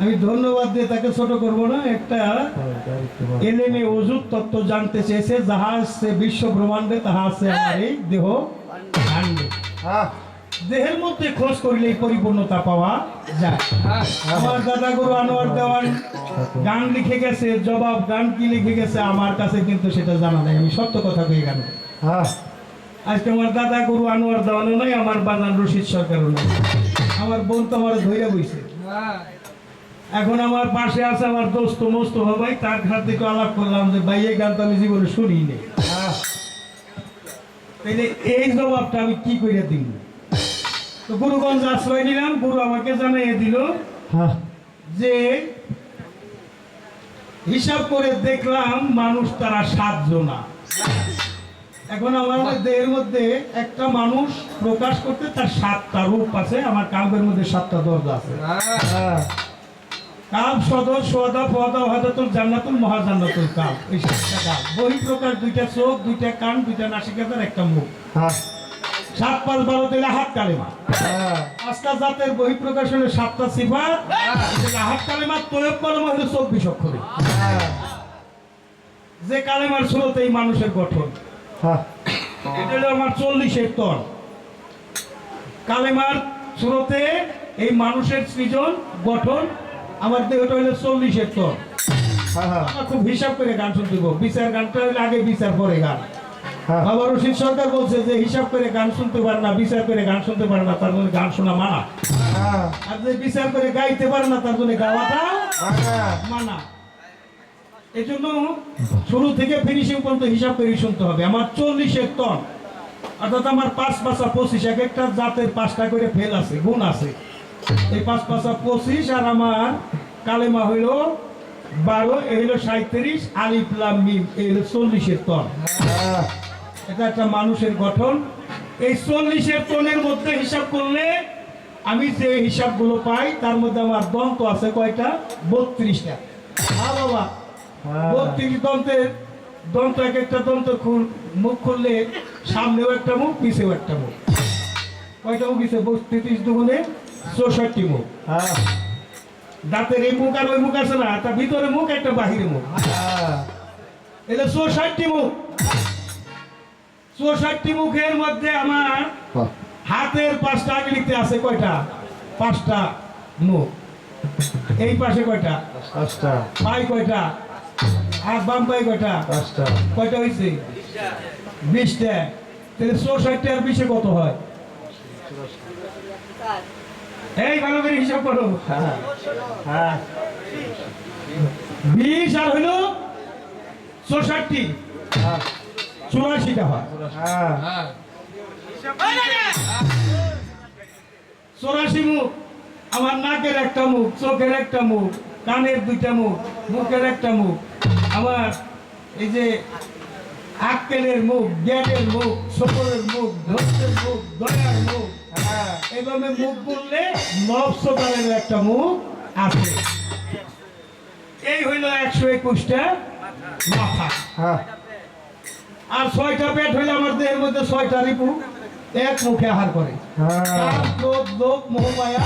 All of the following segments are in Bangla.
আমি ধন্যবাদ দিয়ে তাকে ছোট করব না একটা এলেমে ওজুদ তত্ত্ব জানতে চেয়েছে যাহা আছে বিশ্ব ব্রহ্মাণ্ডে তাহা আছে আমার এই দেহ। হ্যাঁ। দেহের মধ্যে খোঁজ করিলেই পরিপূর্ণতা পাওয়া যায়। আমার দাদা গুরু আনোয়ার দেওয়ান গান লিখে গেছে জবাব গান কি লিখে গেছে আমার কাছে কিন্তু সেটা জানা নেই আমি সত্য কথা কই গান হ্যাঁ। আজকে আমার দাদা গুরু আনোয়ার দেওয়ানও নাই আমার বাজান রশিদ সরকারও নাই। আমার বোন তো আমার ধৈর্য বইছে। এখন আমার পাশে আছে আমার দোস্ত মস্ত ভাই তার খাত থেকে আলাপ করলাম যে ভাই এই গান তো আমি জীবনে শুনি নেই। হ্যাঁ তাইলে এই জবাবটা আমি কি করে দিব তো গুরুগঞ্জ আশ্রয় নিলাম গুরু আমাকে জানিয়ে দিল হ্যাঁ। যে হিসাব করে দেখলাম মানুষ তারা সাতজনা। এখন আমার দেহের মধ্যে একটা মানুষ প্রকাশ করতে তার সাতটা রূপ আছে আমার কাব্যের মধ্যে সাতটা দরজা আছে। হ্যাঁ কাব সদর সোয়াদা ফোয়াদা ওয়াদাতুল জান্নাতুল মহাজান্নাতুল কাব এই সাতটা কাব বহি প্রকার দুইটা চোখ দুইটা কান দুইটা নাসিকাতার একটা মুখ। হ্যাঁ। সাত পাঁচ বারো দিলে হাত কালেমা। হ্যাঁ। পাঁচটা জাতের বহি প্রকাশ হলে সাতটা সিফাত হাত কালেমা তৈব কলমা হলো চব্বিশ অক্ষরে। হ্যাঁ। যে কালেমার স্রোতে এই মানুষের গঠন। হ্যাঁ। এটা হলো আমার চল্লিশের তন কালেমার স্রোতে এই মানুষের সৃজন গঠন আমার দেহটা হলো চল্লিশের তন হ্যাঁ খুব হিসাব করে গান শুনতে বিচার গানটা হলে আগে বিচার পরে গান। হ্যাঁ। বাবা রশিদ সরকার বলছে যে হিসাব করে গান শুনতে পারে না বিচার করে গান শুনতে পারে না তার জন্য গান শোনা মানা। হ্যাঁ। আর যে বিচার করে গাইতে পারে না তার জন্য গাওয়াটা হ্যাঁ মানা। এই জন্য শুরু থেকে ফিনিশিং পর্যন্ত হিসাব করে শুনতে হবে। আমার চল্লিশের টন অর্থাৎ আমার পাঁচ পাঁচা পঁচিশ এক একটা জাতের পাঁচটা করে ফেল আছে গুণ আছে। এই পাঁচ পাঁচা পঁচিশ আর আমার কালেমা হইল বারো এই হইল সাঁত্রিশ আলিপ্লাম মিম এই হইল চল্লিশের হ্যাঁ এটা একটা মানুষের গঠন। এই চল্লিশের টনের মধ্যে হিসাব করলে আমি যে হিসাবগুলো পাই তার মধ্যে আমার দন্ত আছে কয়টা? বত্রিশটা। হ্যাঁ বাবা। হ্যাঁ। বত্রিশ দন্তের দন্ত এক একটা দন্ত খুল মুখ খুললে সামনেও একটা মুখ পিছেও একটা মুখ। কয়টা মুখ পিছে বত্রিশ দুগুণে চৌষট্টি মুখ। দাঁতের এই মুখ আর ওই মুখ আছে না তার ভিতরে মুখ একটা বাহিরে মুখ। এটা চৌষট্টি মুখ। চৌষট্টি মুখের মধ্যে আমার হাতের পাঁচটা আগলিতে আছে কয়টা? পাঁচটা মুখ। এই পাশে কয়টা? পাঁচটা। পাই কয়টা? আর বাম পাই কয়টা? পাঁচটা। কয়টা হয়েছে বিশটা। তাহলে চৌষট্টি আর বিশে কত হয়? এই ভালো করে হিসাব করো। হ্যাঁ হ্যাঁ। বিশ আর হইল চৌষট্টি। হ্যাঁ। চুরাশিটা হয় হ্যাঁ। চৌরাশি মুখ। আমার নাকের একটা মুখ চোখের একটা মুখ কানের দুইটা মুখ মুখের একটা মুখ। আমার এই যে আক্কেলের মুখ জ্ঞানের মুখ সকলের মুখ ধৈর্যের মুখ দয়ার মুখ। এইভাবে মুখ বললে নবসকালের একটা মুখ আছে। এই হইল একশো একুশটা মাথা। হ্যাঁ। আর ছয়টা পেট হইলে আমার দেহের মধ্যে ছয়টা রিপু এক মুখে আহার করে। হ্যাঁ। মোহমায়া,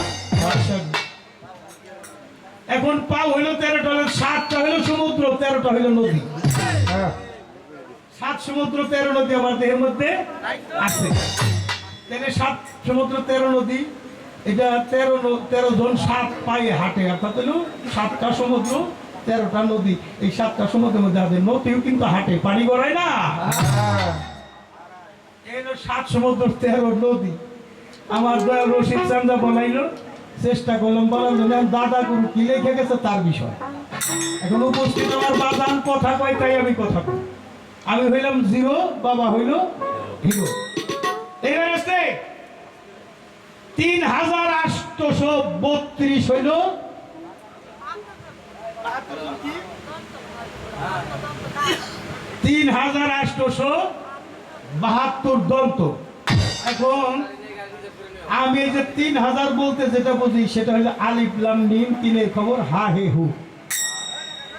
এখন পা হইল তেরোটা হইল সাতটা হইল সমুদ্র তেরোটা হইল নদী। হ্যাঁ। সাত সমুদ্র তেরো নদী আমার দেহের মধ্যে আছে। তাহলে সাত সমুদ্র তেরো নদী, এটা তেরো তেরো জন সাত পায়ে হাঁটে, অর্থাৎ হলো সাতটা সমুদ্র, তেরোটা নদী। এই সাতটা সমুদ্রের মধ্যে আছে, নদীও কিন্তু হাঁটে, পানি গড়ায় না? সাত সমুদ্র, তেরো নদী। আমার দয়াল রশিদ চান্দা বলাইলো, চেষ্টা করলাম, বলার জন্য দাদা গুরু কি লিখে গেছে তার বিষয়। এখন উপস্থিত আমার বাদান কথা কয়, তাই আমি কথা কই। আমি হইলাম জিরো, বাবা হইল হিরো। এইবার আসতে তিন হাজার আটশো বত্রিশ হইল। তিন হাজার আটশো বাহাত্তর দন্ত। এখন আমি যে তিন হাজার বলতে যেটা বুঝি, সেটা হলো আলিফলাম নিম তিনের খবর হা হে হু।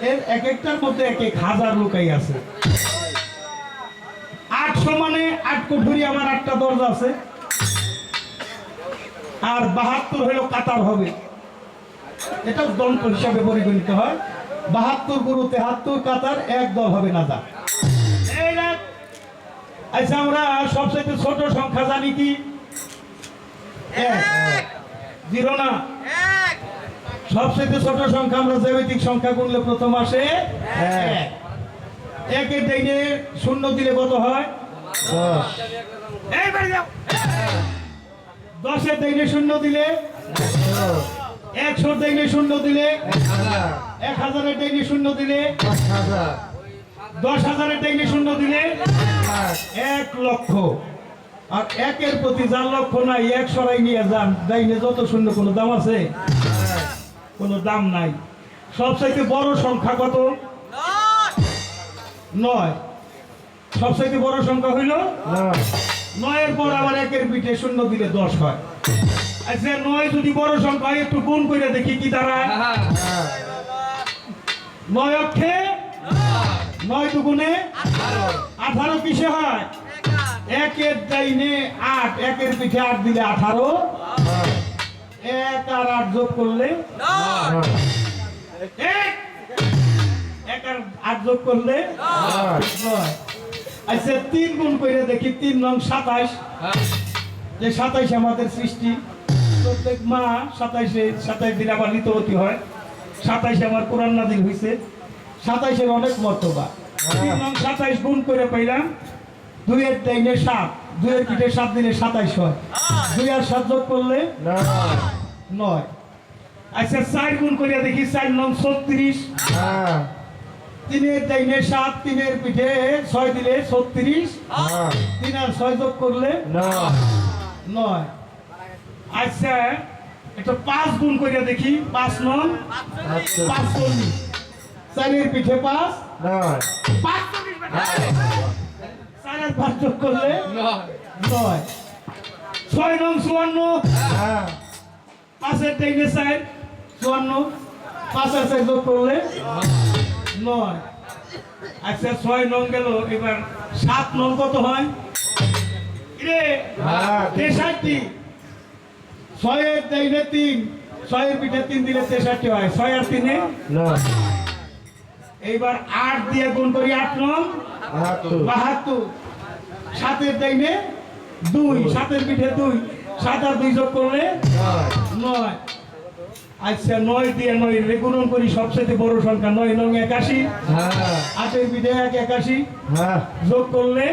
এর এক একটার মধ্যে এক এক হাজার লোকাই আছে। আটশো মানে আট কোঠরি আমার আটটা দরজা আছে। আর বাহাত্তর হলো কাতার হবে। এটাও দন্ত হিসাবে পরিগণিত হয়। বাহাত্তর গুরু তেহাত্তর কাতার এক দল হবে না যা। আচ্ছা আমরা সবচেয়ে ছোট সংখ্যা জানি কি? জিরো না? সবচেয়ে ছোট সংখ্যা আমরা জ্যামিতিক সংখ্যা গুনলে প্রথম আসে এক। একের ডাইনে শূন্য দিলে কত হয়? দশের ডাইনে শূন্য দিলে একশোর ডাইনে শূন্য দিলে এক হাজারের ডাইনে শূন্য দিলে দশ হাজারের ডাইনে শূন্য দিলে এক লক্ষ। আর একের প্রতি যার লক্ষ নাই এক সরাই নিয়ে যান। ডাইনে যত শূন্য কোনো দাম আছে? কোনো দাম নাই। সবচাইতে বড় সংখ্যা কত? নয়। সবচাইতে বড় সংখ্যা হইল নয়ের পর আবার একের পিঠে শূন্য দিলে দশ হয়। আচ্ছা নয় যদি বড় সংখ্যা হয় একটু গুণ করে দেখি কি দাঁড়ায়। হ্যাঁ নয় অক্ষে? নয় দুগুণে? আঠারো কিসে হয়? একের ডাইনে আট একের পিঠে আট দিলে আঠারো। হ্যাঁ এক আর আট যোগ করলে? এক। আর আট যোগ করলে? নয়। আচ্ছা তিন গুণ করে দেখি তিন নং সাতাইশ। যে সাতাইশ আমাদের সৃষ্টি প্রত্যেক মা সাতাইশে সাতাইশ দিন আবার ঋতুবতী হয়। সাতাইশে আমার কোরআন নাজিল হয়েছে সাতাইশের অনেক মর্তবা। তিন নং সাতাইশ গুণ করে পাইলাম দুইয়ের টাইমে সাত দুইয়ের পিঠে সাত দিনে সাতাইশ হয়। দুই আর সাত যোগ করলে নয়। নয়। আচ্ছা চার গুণ করিয়া দেখি চার নং ছত্রিশ। হ্যাঁ। তিনের টাইমে সাত তিনের পিঠে ছয় দিলে ছত্রিশ। হ্যাঁ। তিন আর ছয় যোগ করলে নয়। আচ্ছা এটা পাঁচ গুণ করে দেখি। পাঁচ নং? আটশো পাঁচ চল্লিশ চারের পিঠে পাঁচ। পাঁচ চল্লিশ বেটা। চার পাঁচ যোগ করলে নয়। ছয় নং চুয়ান্ন। হ্যাঁ। পাঁচের টাইমে চার চুয়ান্ন। পাঁচ আর চার যোগ করলে নয়। আচ্ছা ছয় নং গেল এবার সাত নং কত হয়? রে হ্যাঁ। তেষট্টি। ছয়ের টাইমে তিন ছয়ের পিঠে তিন দিলে তেষট্টি হয়। ছয় আর তিনে? এইবার আট দিয়ে গুণ করি আট নং? বাহাত্তর। সাতের টাইমে দুই সাতের পিঠে দুই সাত আর দুই যোগ করলে নয়। আচ্ছা নয় দিয়ে নয় রেগুলন করি সবচেয়ে বড় সংখ্যা নয় নং একাশি। হ্যাঁ। আটের পিঠে এক একাশি। হ্যাঁ। যোগ করলে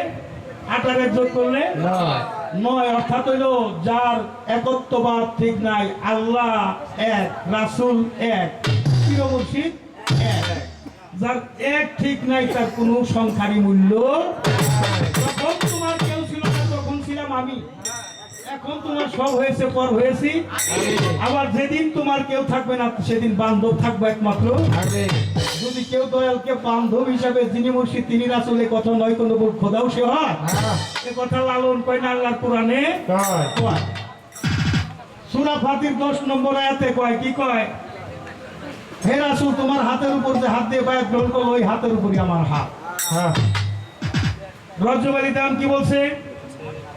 আটারের যোগ করলে? নয়। নয় অর্থাৎ হইল যার একত্ববাদ ঠিক নাই আল্লাহ এক রাসূল এক মুর্শিদ এক। যার এক ঠিক নাই তার কোনো সংখ্যারই মূল্য তোমার কেউ ছিল না তখন ছিলাম আমি। এখন তোমার সব হয়েছে পর হয়েছি। আবার যেদিন তোমার কেউ থাকবে না সেদিন বান্ধব থাকবে একমাত্র। যদি কেউ দয়ালকে বান্ধব হিসাবে যিনি মুর্শিদ তিনি রাসূলের কথা নয় কোনো খোদাও সে হয়। হ্যাঁ। এ কথা লালন কয় না আল্লাহর কোরআনে। সূরা ফাতির 10 নম্বর আয়াতে কয় কি কয়? হে রাসূল তোমার হাতের উপর যে হাত দিয়ে বায়াত গ্রহণ করল ওই হাতের উপরই আমার হাত। হ্যাঁ। রজ্জবালি দেওয়ান কি বলছে?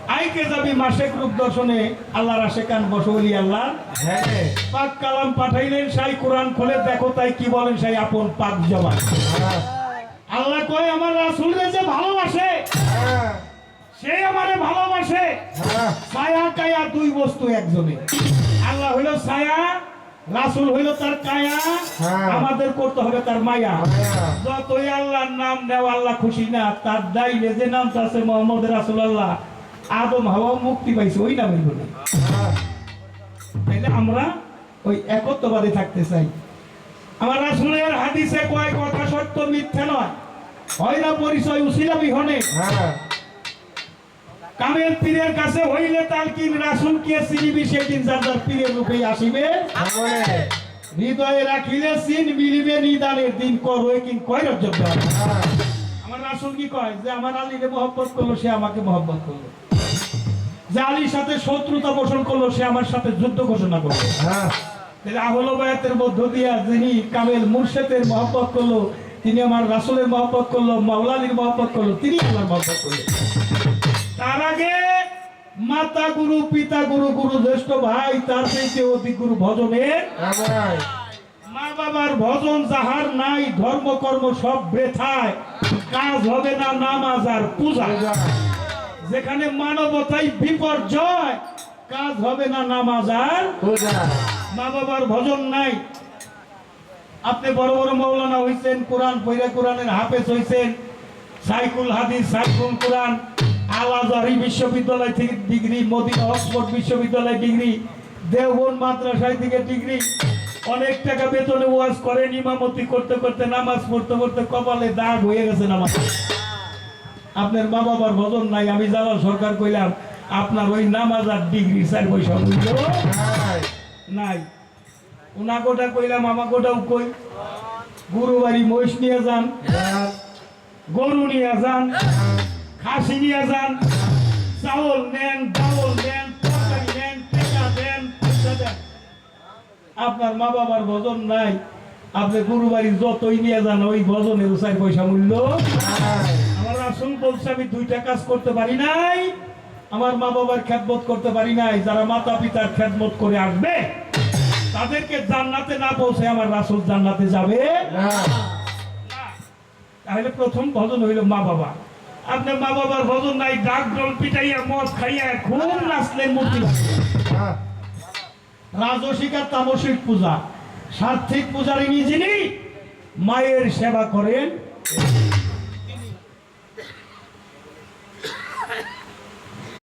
আইকে যাবি মাসেক রূপ দর্শনে আল্লাহর আশেকান বসবলি আল্লাহ। হ্যাঁ। পাক কালাম পাঠাইলেন সাই কোরআন খুলে দেখো তাই কি বলেন সাই আপন পাক জবান হ্যাঁ। আল্লাহ কয় আমার যে ভালোবাসে হ্যাঁ। সে আমারে ভালোবাসে। ছায়া কায়া দুই বস্তু একজনে। আল্লাহ হইল ছায়া রাসূল হইল তার কায়া। আমাদের করতে হবে তার মায়া। যতই আল্লাহর নাম নেওয়া আল্লাহ খুশি না তার দাইলে যে নামটা আছে মোহাম্মদ রাসূলুল্লাহ আদম হাওয়া মুক্তি পাইছে ওই নামের তাইলে আমরা ওই একত্ববাদে থাকতে চাই। আমার রাসূলের হাদিসে কয় কথা সত্য মিথ্যা নয়। হয় না পরিচয় বিহনে। হ্যাঁ। কামের পীরের কাছে হইলে তার কি রাসুল কে চিনিবি সেদিন যার যার পীরের রূপে আসিবে। হৃদয়ে রাখিলে সিন মিলিবে নিদানের দিন করবে কিন কয় রজ্জব হ্যাঁ। আমার রাসুল কি কয়? যে আমার আলীকে মহব্বত করল সে আমাকে মহব্বত করল। যে আলীর সাথে শত্রুতা পোষণ করল সে আমার সাথে যুদ্ধ ঘোষণা করল। হ্যাঁ। আহল বায়াতের মধ্য দিয়া যিনি কামেল মুর্শেদের মহব্বত করল তিনি আমার রাসুলের মহব্বত করল মাওলালির মহব্বত করল তিনি আমার মহব্বত করলেন তার আগে মাতা গুরু পিতা গুরু গুরু জ্যেষ্ঠ ভাই তার চাইতে অতি গুরু ভজনের মা বাবার ভজন যাহার নাই ধর্ম কর্ম সব বৃথায়। কাজ হবে না নামাজ আর পূজা। যেখানে মানবতাই বিপর্যয় কাজ হবে না নামাজ আর মা বাবার ভজন নাই। আপনি বড় বড় মৌলানা হইছেন কোরআন পৈরা কোরআনের হাফেজ হইছেন সাইকুল হাদিস সাইকুল কোরআন আল আজহারি বিশ্ববিদ্যালয় থেকে ডিগ্রি মদিনা অক্সফোর্ড বিশ্ববিদ্যালয় ডিগ্রি দেওবন মাদ্রাসায় থেকে ডিগ্রি। অনেক টাকা বেতনে ওয়াজ করেন ইমামতি করতে করতে নামাজ পড়তে পড়তে কপালে দাগ হয়ে গেছে নামাজ। আপনার মা বাবার ভজন নাই, আমি জালাল সরকার কইলাম, আপনার ওই নামাজ আর ডিগ্রি চার পয়সা মূল্য নাই। উনা গোটা কইলাম আমা গোটাও কই। গরু বাড়ি মহিষ নিয়ে যান, গরু নিয়ে যান, খাসি নিয়ে যান, চাউল নেন, ডাউল নেন দেন দেন। আপনার মা বাবার ভজন নাই, আপনি গরু যতই নিয়ে যান, ওই ভজনের চার পয়সা মূল্য। আমার বলছে আমি দুইটা কাজ করতে পারি নাই। আমার মা বাবার খ্যাতমত করতে পারি নাই, যারা মাতা পিতার খ্যাতমত করে আসবে, তাদেরকে জান্নাতে না পৌঁছে আমার রাসুল জান্নাতে যাবে তাহলে প্রথম ভজন হইল মা বাবা। আপনার মা বাবার ভজন নাই, ডাক ডল পিটাইয়া, মদ খাইয়া খুব নাচলেন মূর্তি রাজসিক আর তামসিক পূজা। সার্থিক পূজারিনী যিনি, মায়ের সেবা করেন